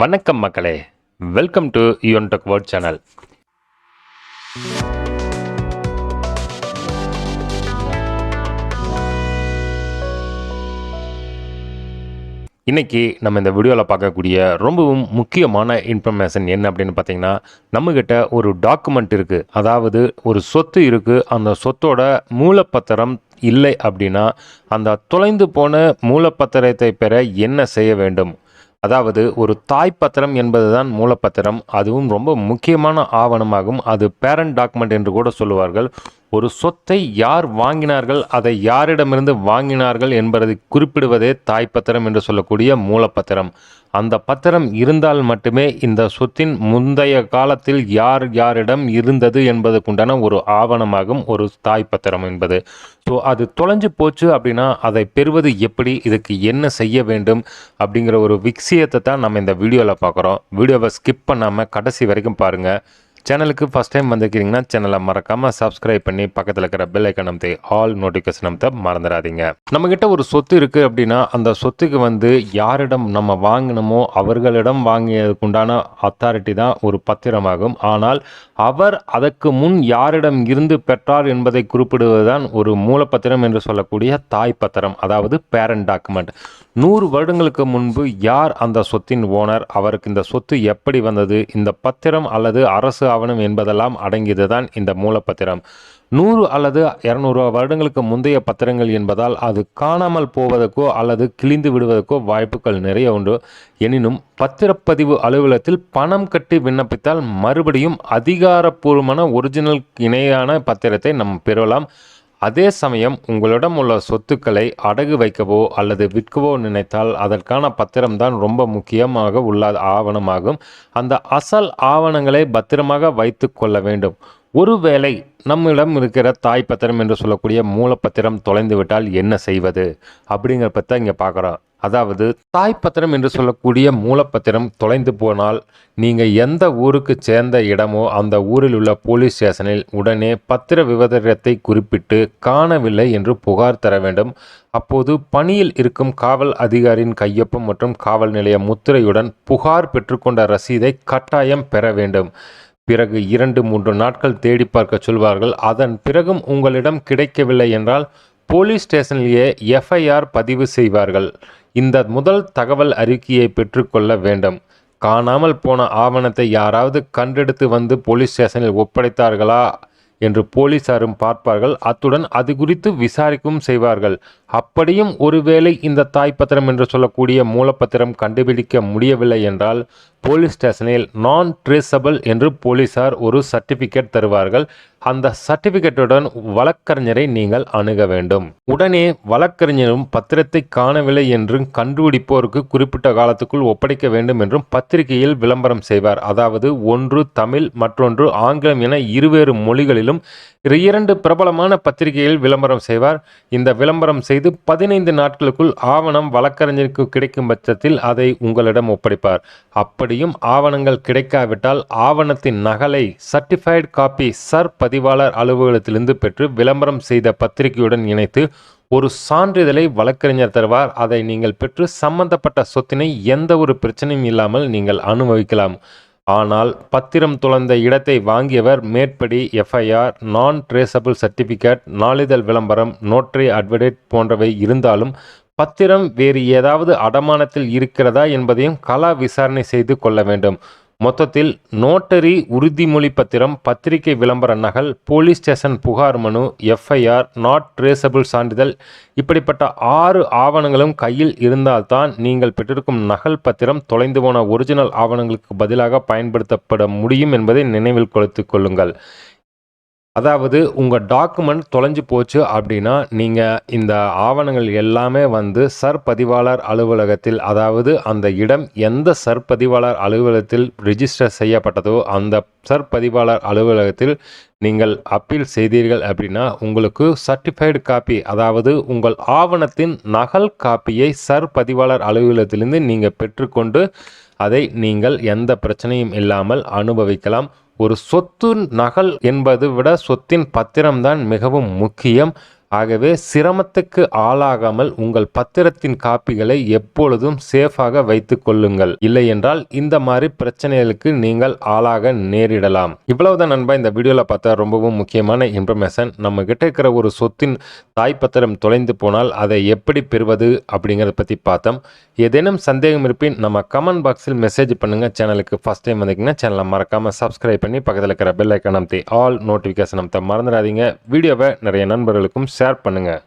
வணக்கம் மக்களே. Welcome to Yuvan tech word channel இன்றைக்கி நம்ம இந்த வீடியோவில் பார்க்கக்கூடிய ரொம்பவும் முக்கியமான இன்ஃபர்மேஷன் என்ன அப்படின்னு பார்த்தீங்கன்னா நம்மக்கிட்ட ஒரு டாக்குமெண்ட் இருக்குது அதாவது ஒரு சொத்து இருக்குது அந்த சொத்தோட மூலப்பத்திரம் இல்லை அப்படின்னா அந்த தொலைந்து போன மூலப்பத்திரத்தை பெற என்ன செய்ய வேண்டும்? அதாவது ஒரு தாய் பத்திரம் என்பதுதான் மூலப்பத்திரம். அதுவும் ரொம்ப முக்கியமான ஆவணமாகும். அது பேரண்ட் டாக்குமெண்ட் என்று கூட சொல்லுவார்கள். ஒரு சொத்தை யார் வாங்கினார்கள் அதை யாரிடமிருந்து வாங்கினார்கள் என்பதை குறிப்பிடுவதே தாய் பத்திரம் என்று சொல்லக்கூடிய மூலப்பத்திரம். அந்த பத்திரம் இருந்தால் மட்டுமே இந்த சொத்தின் முந்தைய காலத்தில் யார் யாரிடம் இருந்தது என்பதற்குண்டான ஒரு ஆவணமாகும் ஒரு தாய் பத்திரம் என்பது. ஸோ அது தொலைஞ்சு போச்சு அப்படின்னா அதை பெறுவது எப்படி இதுக்கு என்ன செய்ய வேண்டும் அப்படிங்கிற ஒரு விஷயத்தை தான் நம்ம இந்த வீடியோவில் பார்க்குறோம். வீடியோவை ஸ்கிப் பண்ணாமல் கடைசி வரைக்கும் பாருங்கள் சேனலுக்கு ஃபஸ்ட் டைம் வந்திருக்கிறீங்கன்னா சேனலை மறக்காமல் சப்ஸ்கிரைப் பண்ணி பக்கத்தில் இருக்கிற பெல் ஐக்கன் அமைத்து ஆல் நோட்டிஃபிகேஷன் அமைத்த மறந்துடாதீங்க. நம்மக்கிட்ட ஒரு சொத்து இருக்குது அப்படின்னா அந்த சொத்துக்கு வந்து யாரிடம் நம்ம வாங்கினோமோ அவர்களிடம் வாங்கியதுக்குண்டான அத்தாரிட்டி தான் ஒரு பத்திரமாகும். ஆனால் அவர் அதற்கு முன் யாரிடம் இருந்து பெற்றார் என்பதை குறிப்பிடுவதுதான் ஒரு மூலப்பத்திரம் என்று சொல்லக்கூடிய தாய் பத்திரம் அதாவது பேரண்ட் டாக்குமெண்ட் நூறு வருடங்களுக்கு முன்பு யார் அந்த சொத்தின் ஓனர் அவருக்கு இந்த சொத்து எப்படி வந்தது இந்த பத்திரம் அல்லது அரசு ஆவணம் என்பதெல்லாம் அடங்கியதுதான் இந்த மூலப்பத்திரம். நூறு அல்லது இரநூறு வருடங்களுக்கு முந்தைய பத்திரங்கள் என்பதால் அது காணாமல் போவதற்கோ அல்லது கிழிந்து விடுவதற்கோ வாய்ப்புகள் நிறைய உண்டு. எனினும் பத்திரப்பதிவு அலுவலகத்தில் பணம் கட்டி விண்ணப்பித்தால் மறுபடியும் அதிகாரப்பூர்வமான ஒரிஜினல் இணையான பத்திரத்தை நாம் பெறலாம். அதே சமயம் உங்களிடம் உள்ள சொத்துக்களை அடகு வைக்கவோ அல்லது விற்கவோ நினைத்தால் அதற்கான பத்திரம்தான் ரொம்ப முக்கியமாக உள்ள ஆவணமாகும். அந்த அசல் ஆவணங்களை பத்திரமாக வைத்து கொள்ள வேண்டும். ஒருவேளை நம்மிடம் இருக்கிற தாய் பத்திரம் என்று சொல்லக்கூடிய மூலப்பத்திரம் தொலைந்து விட்டால் என்ன செய்வது? அப்படிங்கிற பற்றி இங்கே பார்க்குறோம். அதாவது தாய் பத்திரம் என்று சொல்லக்கூடிய மூலப்பத்திரம் தொலைந்து போனால் நீங்கள் எந்த ஊருக்கு சேர்ந்த இடமோ அந்த ஊரில் உள்ள போலீஸ் ஸ்டேஷனில் உடனே பத்திர விவரத்தை குறிப்பிட்டு காணவில்லை என்று புகார் தர வேண்டும். அப்போது பணியில் இருக்கும் காவல் அதிகாரியின் கையொப்பம் மற்றும் காவல் நிலைய முத்திரையுடன் புகார் பெற்றுக்கொண்ட ரசீதை கட்டாயம் பெற வேண்டும். பிறகு இரண்டு மூன்று நாட்கள் தேடி பார்க்க சொல்வார்கள். அதன் பிறகும் உங்களிடம் கிடைக்கவில்லை என்றால் போலீஸ் ஸ்டேஷனிலேயே எஃப்ஐஆர் பதிவு செய்வார்கள். இந்த முதல் தகவல் அறிக்கையை பெற்றுக்கொள்ள வேண்டும். காணாமல் போன ஆவணத்தை யாராவது கண்டெடுத்து வந்து போலீஸ் ஸ்டேஷனில் ஒப்படைத்தார்களா? என்று போலீசாரும் பார்ப்பார்கள். அத்துடன் அது குறித்து விசாரிக்கவும் செய்வார்கள். அப்படியும் ஒருவேளை இந்த தாய் பத்திரம் என்று சொல்லக்கூடிய மூலப்பத்திரம் கண்டுபிடிக்க முடியவில்லை என்றால் போலீஸ் ஸ்டேஷனில் நான் ட்ரேசபிள் என்று போலீசார் ஒரு சர்டிபிகேட் தருவார்கள். அந்த சர்டிபிகேட்டுடன் வழக்கறிஞரை நீங்கள் அணுக வேண்டும். உடனே வழக்கறிஞரும் பத்திரத்தை காணவில்லை என்றும் கண்டுபிடிப்போருக்கு குறிப்பிட்ட காலத்துக்குள் ஒப்படைக்க வேண்டும் என்றும் பத்திரிகையில் விளம்பரம் செய்வார். அதாவது ஒன்று தமிழ் மற்றொன்று ஆங்கிலம் என இருவேறு மொழிகளிலும் இரண்டு பிரபலமான பத்திரிகையில் விளம்பரம் செய்வார். இந்த விளம்பரம் செய்து பதினைந்து நாட்களுக்குள் ஆவணம் வழக்கறிஞருக்கு கிடைக்கும் பட்சத்தில் அதை உங்களிடம் ஒப்படைப்பார். அப்படியும் ஆவணங்கள் கிடைக்காவிட்டால் ஆவணத்தின் நகலை சர்டிஃபைடு காப்பி சர் பதிவாளர் அலுவலகத்திலிருந்து பெற்று விளம்பரம் செய்த பத்திரிகையுடன் இணைத்து ஒரு சான்றிதழை வழக்கறிஞர் தருவார். அதை நீங்கள் பெற்று சம்பந்தப்பட்ட சொத்தினை எந்த ஒரு பிரச்சனையும் இல்லாமல் நீங்கள் அனுபவிக்கலாம். ஆனால் பத்திரம் துளந்த இடத்தை வாங்கியவர் மேற்படி எஃப்ஐஆர் நான் ட்ரேசபிள் சர்டிபிகேட் நாளிதழ் விளம்பரம் நோட்டரி அட்வர்டேட் போன்றவை இருந்தாலும் பத்திரம் வேறு ஏதாவது அடமானத்தில் இருக்கிறதா என்பதையும் கலா விசாரணை செய்து கொள்ள வேண்டும். மொத்தத்தில் நோட்டரி உறுதிமொழி பத்திரம் பத்திரிகை விளம்பர நகல் போலீஸ் ஸ்டேஷன் புகார் மனு எஃப்ஐஆர் நாட் ட்ரேசபிள் சான்றிதழ் இப்படிப்பட்ட ஆறு ஆவணங்களும் கையில் இருந்தால்தான் நீங்கள் பெற்றிருக்கும் நகல் பத்திரம் தொலைந்து போன ஒரிஜினல் ஆவணங்களுக்கு பதிலாக பயன்படுத்தப்பட முடியும் என்பதை நினைவில் கொளுத்து கொள்ளுங்கள். அதாவது உங்கள் டாக்குமெண்ட் தொலைஞ்சு போச்சு அப்படின்னா நீங்கள் இந்த ஆவணங்கள் எல்லாமே வந்து சர்பதிவாளர் அலுவலகத்தில் அதாவது அந்த இடம் எந்த சர்பதிவாளர் அலுவலகத்தில் ரிஜிஸ்டர் செய்யப்பட்டதோ அந்த சர்பதிவாளர் அலுவலகத்தில் நீங்கள் அப்பீல் செய்தீர்கள் அப்படின்னா உங்களுக்கு சர்டிஃபைடு காப்பி அதாவது உங்கள் ஆவணத்தின் நகல் காப்பியை சர்பதிவாளர் அலுவலகத்திலிருந்து நீங்கள் பெற்றுக்கொண்டு அதை நீங்கள் எந்த பிரச்சனையும் இல்லாமல் அனுபவிக்கலாம். ஒரு சொத்து நகல் என்பது விட சொத்தின் பத்திரம்தான் மிகவும் முக்கியம். ஆகவே சிரமத்துக்கு ஆளாகாமல் உங்கள் பத்திரத்தின் காப்பிகளை எப்பொழுதும் சேஃபாக வைத்துக் கொள்ளுங்கள். இல்லை என்றால் இந்த மாதிரி பிரச்சனைகளுக்கு நீங்கள் ஆளாக நேரிடலாம். இவ்வளவுதான் நண்பா இந்த வீடியோவில் பார்த்தா ரொம்பவும் முக்கியமான இன்ஃபர்மேஷன் நம்ம கிட்ட இருக்கிற ஒரு சொத்தின் தாய் பத்திரம் தொலைந்து போனால் அதை எப்படி பெறுவது அப்படிங்கிறத பற்றி பார்த்தோம். ஏதேனும் சந்தேகம் இருப்பின் நம்ம கமெண்ட் பாக்ஸில் மெசேஜ் பண்ணுங்க. சேனலுக்கு ஃபஸ்ட் டைம் வந்தீங்கன்னா சேனலை மறக்காமல் சப்ஸ்கிரைப் பண்ணி பக்கத்தில் இருக்கிற பெல் ஐக்கன் அமைத்தி ஆல் நோட்டிஃபிகேஷன் அமைத்த மறந்துடாதீங்க. வீடியோவை நிறைய நண்பர்களுக்கும் ஷேர் பண்ணுங்கள்